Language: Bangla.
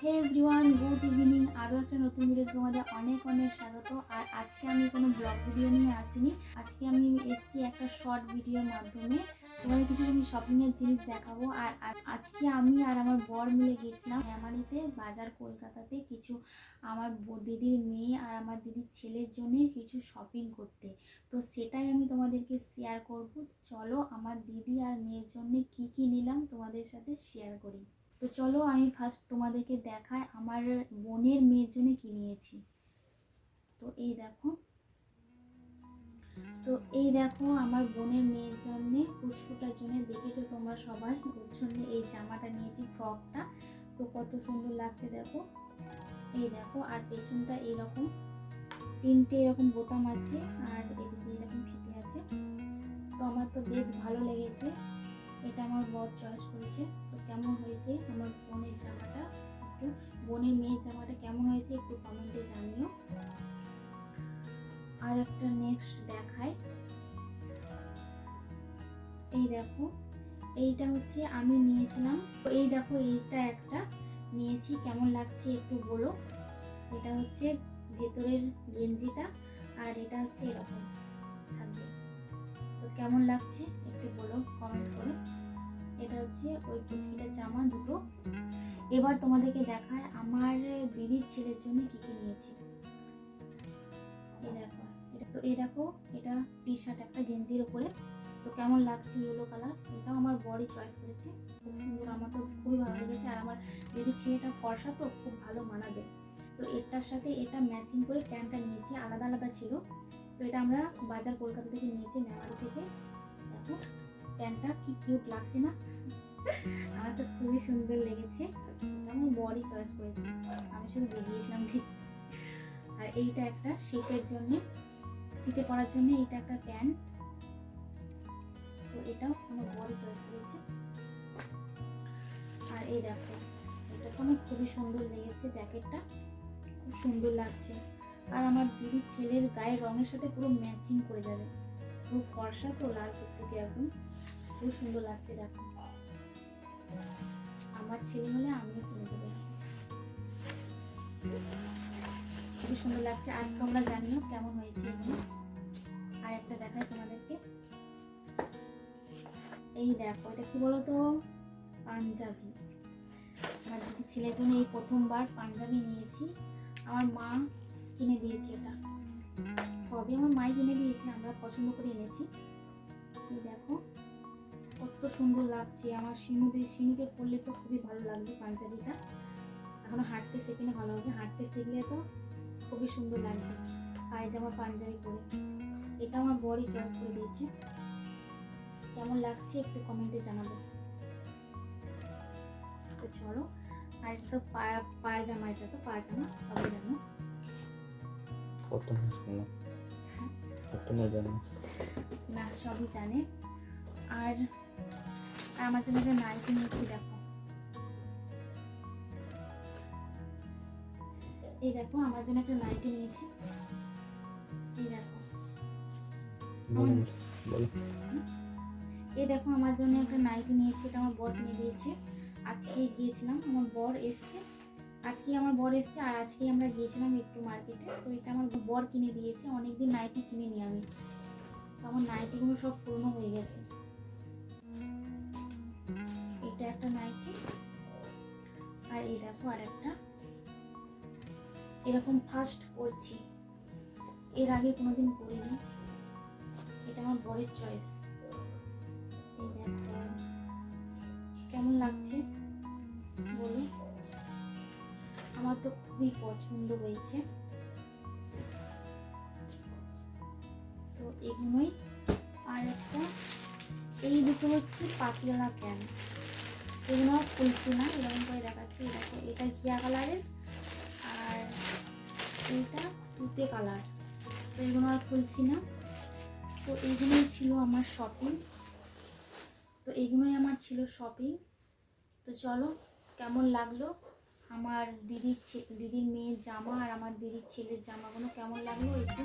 হে এভরিওয়ান গুড ইভিনিং আরও একটা নতুন ভিডিও তোমাদের অনেক অনেক স্বাগত। আর আজকে আমি কোনো ব্লগ ভিডিও নিয়ে আসিনি। আজকে আমি এসেছি একটা শর্ট ভিডিওর মাধ্যমে। তোমাদের কিছু আমি শপিংয়ের জিনিস দেখাবো। আর আজকে আমি আর আমার বর মিলে গেছিলাম মেমারিতে বাজার কলকাতাতে কিছু আমার দিদির মেয়ে আর আমার দিদির ছেলের জন্য কিছু শপিং করতে। তো সেটাই আমি তোমাদেরকে শেয়ার করব। চলো আমার দিদি আর মেয়ের জন্য কি কি নিলাম তোমাদের সাথে শেয়ার করি। তো চলো আমি ফার্স্ট তোমাদেরকে দেখায় আমার বোনের মেয়ের জন্য কি নিয়েছি। তো এই দেখো। তো এই দেখো আমার বোনের মেয়ের জন্যে, পুষ্পটার জন্য। দেখেছ তোমরা সবাই? ওর জন্য এই জামাটা নিয়েছি ফ্রকটা তো কত সুন্দর লাগছে দেখো। এই দেখো, আর পেছনটা এইরকম। তিনটে এরকম বোতাম আছে, আর এদিকে এরকম ফিতে আছে। তো আমার তো বেশ ভালো লেগেছে। এটা আমার বর চয়েস করেছে। তো কেমন হয়েছে? আমার বোনের জামাটা একটু, বোনের মেয়ের জামাটা কেমন হয়েছে একটু কমেন্টে জানিও। আর একটা নেক্সট দেখায় এই দেখো, এইটা হচ্ছে আমি নিয়েছিলাম। এই দেখো, এইটা একটা নিয়েছি, কেমন লাগছে একটু বলো। এটা হচ্ছে ভেতরের গেঞ্জিটা, আর এটা হচ্ছে এরকম। কেমন লাগছে? একটু বলো কমেন্ট করো। এটা হচ্ছে ওই কুচকিটা জামা দুটো। এবার তোমাদেরকে দেখায় আমার দিদির ছেলের জন্য কি কি নিয়েছি। এই দেখো, এটা তো, এই দেখো, এটা টি শার্ট একটা গেঞ্জির উপরে তো কেমন লাগছে ইয়েলো কালার এটাও আমার বডি চয়েস করেছে। খুব সুন্দর, আমার তো খুবই ভালো লেগেছে। আর আমার দিদির ছেলেটা ফর্সা তো, খুব ভালো মানাবে। তো এটার সাথে এটা ম্যাচিং করে প্যান্টটা নিয়েছি, আলাদা আলাদা ছিল। তো এটা আমরা বাজার কলকাতা থেকে নিয়েছি মেমারি থেকে। দেখো, প্যান্টটা কি কিউট লাগছে না? আমার তো খুবই সুন্দর লেগেছে। আমার বডি চয়েস করেছে। আমি শুধু বেরিয়েছিলাম ঠিক আর এইটা একটা শীতের জন্য, শীতে পড়ার জন্য এটা একটা প্যান্ট। তো এটাও আমার বডি চয়েস করেছে। আর এই দেখো, এটা তো আমার খুবই সুন্দর লেগেছে জ্যাকেটটা খুব সুন্দর লাগছে। আর আমার দিদির ছেলের গায়ের রঙের সাথে পুরো ম্যাচিং করে যাবে। পুরো ফর্সা তো লাল টুকটুকে একদম। খুব সুন্দর লাগছে দেখো। আমার ছেলে হলে আমিও কিনে দেবো। খুবই সুন্দর লাগছে। আর তোমরা জানিও কেমন হয়েছে আর একটা দেখাই তোমাদেরকে। এই দেখো, এটা কি বলতো? পাঞ্জাবি। আমার ছেলের জন্য এই প্রথমবার পাঞ্জাবি নিয়েছি। আমার মা কিনে দিয়েছি এটা। সবই আমার মাই কিনে দিয়েছে, আমরা পছন্দ করে এনেছি। এই দেখো, কত সুন্দর লাগছে। আমার শিনুদের, শিনুকে পরলে তো খুবই ভালো লাগবে পাঞ্জাবিটা। এখন হাঁটতে শেখেলে ভালো হবে। হাঁটতে শিখলে তো খুবই সুন্দর লাগবে পায়জামা, পাঞ্জাবি পরে। এটা আমার বড়ই চয়েস করে দিয়েছে। কেমন লাগছে একটু কমেন্টে জানাব। চলো, আর তো পায়া পায়জামা, এটা তো পায়জামা, সবাই জানো। না না সবই জানে। আর আমার জন্য একটা নাইটি নিয়েছি দেখো। এই দেখো আমার জন্য একটা নাইটি নিয়েছি। এই দেখো। এই দেখো আমার জন্য একটা নাইটি নিয়েছি এটা আমার বর কিনে দিয়েছে। আজকে গিয়েছিলাম আমার বর এসছে। আজকে আমার বর এসছে আর আজকে আমরা গিয়েছিলাম একটু মার্কেটে। তো এটা আমার বর কিনে দিয়েছে, অনেকদিন নাইটি কিনে নি আমি। তো আমার নাইটিগুলো সব পুরনো হয়ে গেছে। এটা একটা নাইটি আর এই দেখো আর একটা এরকম ফার্স্ট পরছি এর আগে কোনোদিন পরিনি এটা আমার বরের চয়েস এই কেমন লাগছে? বলো আমার তো খুবই পছন্দ হয়েছে। তো এগুলোই। আর একটা, এই দুটো হচ্ছে পাতিয়ালা প্যান্ট এগুলো খুলছি না, এরকম করে দেখাচ্ছি। দেখো এটা ঘিয়া কালারের? আর এইটা তুতে কালার। তো এগুলো আর খুলছি না। তো এইগুলোই ছিল আমার শপিং তো এগুলোই আমার ছিল শপিং তো চলো, কেমন লাগল? আমার দিদির দিদির মেয়ের জামা আর আমার দিদির ছেলের জামাগুলো কেমন লাগল একটু?